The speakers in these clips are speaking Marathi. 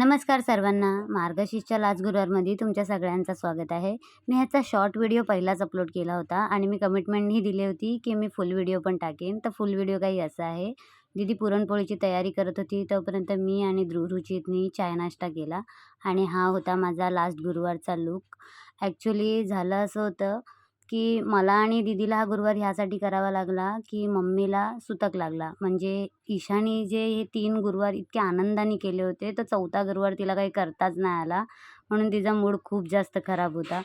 नमस्कार सर्वांना. मार्गशीर्षच्या लास्ट गुरुवारमध्ये तुमच्या सगळ्यांचं स्वागत आहे. मी ह्याचा शॉर्ट व्हिडिओ पहिलाच अपलोड केला होता आणि मी कमिटमेंटही दिली होती की मी फुल व्हिडिओ पण टाकेन. तर फुल व्हिडिओ काही असा आहे. दीदी पुरणपोळीची तयारी करत होती. तोपर्यंत मी आणि ध्रुरुचितनी चाय नाश्ता केला आणि हा होता माझा लास्ट गुरुवारचा लूक ॲक्च्युली झालं असं होतं की मला आणि दीदीला हा गुरुवार ह्यासाठी करावा लागला की मम्मीला सुतक लागला. म्हणजे ईशानी जे हे तीन गुरुवार इतके आनंदाने केले होते तर चौथा गुरुवार तिला काही करताच नाही आला. म्हणून तिचा मूड खूप जास्त खराब होता.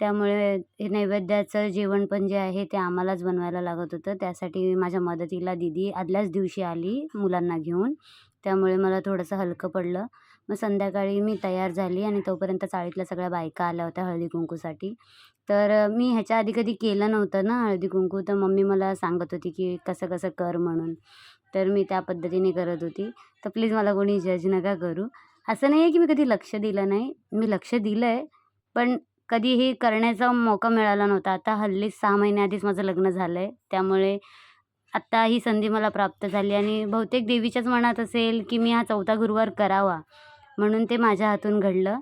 त्यामुळे हे नैवेद्याचं जेवण पण जे आहे ते आम्हालाच बनवायला लागत होतं. त्यासाठी माझ्या मदतीला दीदी आदल्याच दिवशी आली मुलांना घेऊन. त्यामुळे मला थोडंसं हलकं पडलं. मग संध्याकाळी मी तयार झाली आणि तोपर्यंत चाळीतल्या सगळ्या बायका आल्या होत्या हळदी कुंकूसाठी. तर मी ह्याच्या आधी कधी केलं नव्हतं ना हळदी कुंकू तर मम्मी मला सांगत होती की कसं कसं कर म्हणून. तर मी त्या पद्धतीने करत होती. तर प्लीज मला कोणी जज नका करू. असं नाही आहे की मी कधी लक्ष दिलं नाही. मी लक्ष दिलं आहे पण कधी हे करण्याचा मौका मिळाला नव्हता. आता हल्लीच सहा महिन्याआधीच माझं लग्न झालं आहे त्यामुळे आत्ता ही संधी मला प्राप्त झाली आणि बहुतेक देवीच्याच मनात असेल की मी हा चौथा गुरुवार करावा म्हणून ते माझ्या हातून घडलं.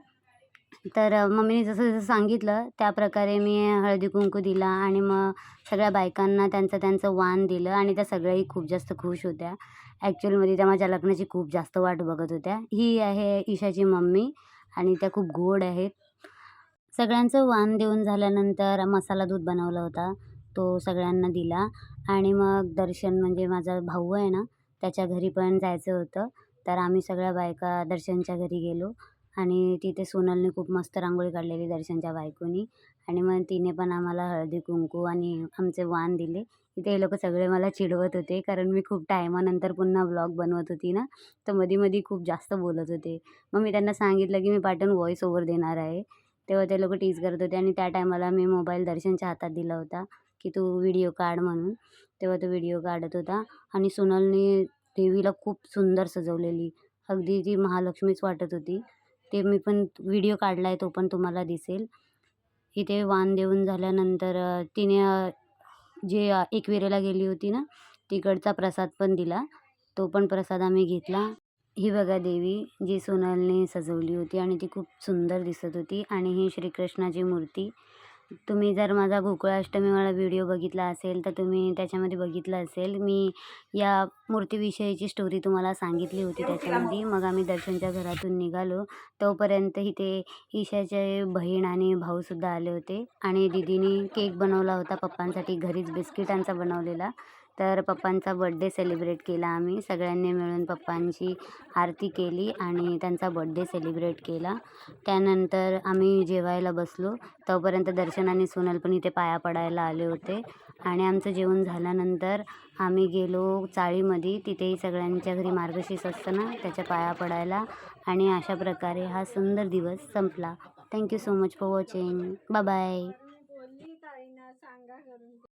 तर मम्मीने जसं जसं सांगितलं त्याप्रकारे मी हळदी कुंकू दिला आणि मग सगळ्या बायकांना त्यांचं त्यांचं वाण दिलं आणि त्या सगळ्याही खूप जास्त खुश होत्या. ॲक्च्युअलमध्ये त्या माझ्या लग्नाची खूप जास्त वाट बघत होत्या. ही आहे ईशाची मम्मी आणि त्या खूप गोड आहेत. सगळ्यांचं वाण देऊन झाल्यानंतर मसाला दूध बनवला होता. तो सगळ्यांना दिला. आणि मग दर्शन म्हणजे माझा भाऊ आहे ना त्याच्या घरी पण जायचं होतं. तर आम्ही सगळ्या बायका दर्शनच्या घरी गेलो. आणि तिथे सोनलने खूप मस्त रांगोळी काढलेली दर्शनच्या बायकोनी. आणि मग तिने पण आम्हाला हळदी कुंकू आणि आमचे वाण दिले. तिथे हे लोक सगळे मला चिडवत होते कारण मी खूप टायमानंतर पुन्हा व्लॉग बनवत होती ना. तर मध्ये मध्ये खूप जास्त बोलत होते. मग मी त्यांना सांगितलं की मी पाठवून व्हॉईस ओव्हर देणार आहे. तेव्हा ते लोक टीज करत होते आणि त्या टायमाला मी मोबाईल दर्शनच्या हातात दिला होता. की तू व्हिडिओ काढ म्हणून. तेव्हा तो व्हिडिओ काढत होता. आणि सोनलने देवीला खूप सुंदर सजवलेली. अगदी ती महालक्ष्मीच वाटत होती. ते मी पण व्हिडिओ काढला आहे तो पण तुम्हाला दिसेल. इथे वाण देऊन झाल्यानंतर तिने जे एकविरेला गेली होती ना तिकडचा प्रसाद पण दिला. तो पण प्रसाद आम्ही घेतला. ही बघा देवी जी सोनलने सजवली होती आणि ती खूप सुंदर दिसत होती. आणि ही श्रीकृष्णाची मूर्ती. तुम्ही जर माझा गोकुळाष्टमीवाला व्हिडिओ बघितला असेल तर तुम्ही त्याच्यामध्ये बघितलं असेल. मी या मूर्तीविषयीची स्टोरी तुम्हाला सांगितली होती त्याच्यामध्ये. मग आम्ही दर्शनच्या घरातून निघालो. तोपर्यंत इथे ईशाचे बहीण आणि भाऊसुद्धा आले होते. आणि दीदीने केक बनवला होता पप्पांसाठी. घरीच बिस्किटांचा बनवलेला. तर पप्पांचा बड्डे सेलिब्रेट केला आम्ही. सगळ्यांनी मिळून पप्पांची आरती केली आणि त्यांचा बड्डे सेलिब्रेट केला. त्यानंतर आम्ही जेवायला बसलो. तोपर्यंत दर्शन आणि सोनल पण इथे पाया पडायला आले होते. आणि आमचं जेवण झाल्यानंतर आम्ही गेलो चाळीमध्ये. तिथेही सगळ्यांच्या घरी मार्गशीर्ष असतं ना त्याच्या पाया पडायला. आणि अशा प्रकारे हा सुंदर दिवस संपला. Thank you so much for watching bye bye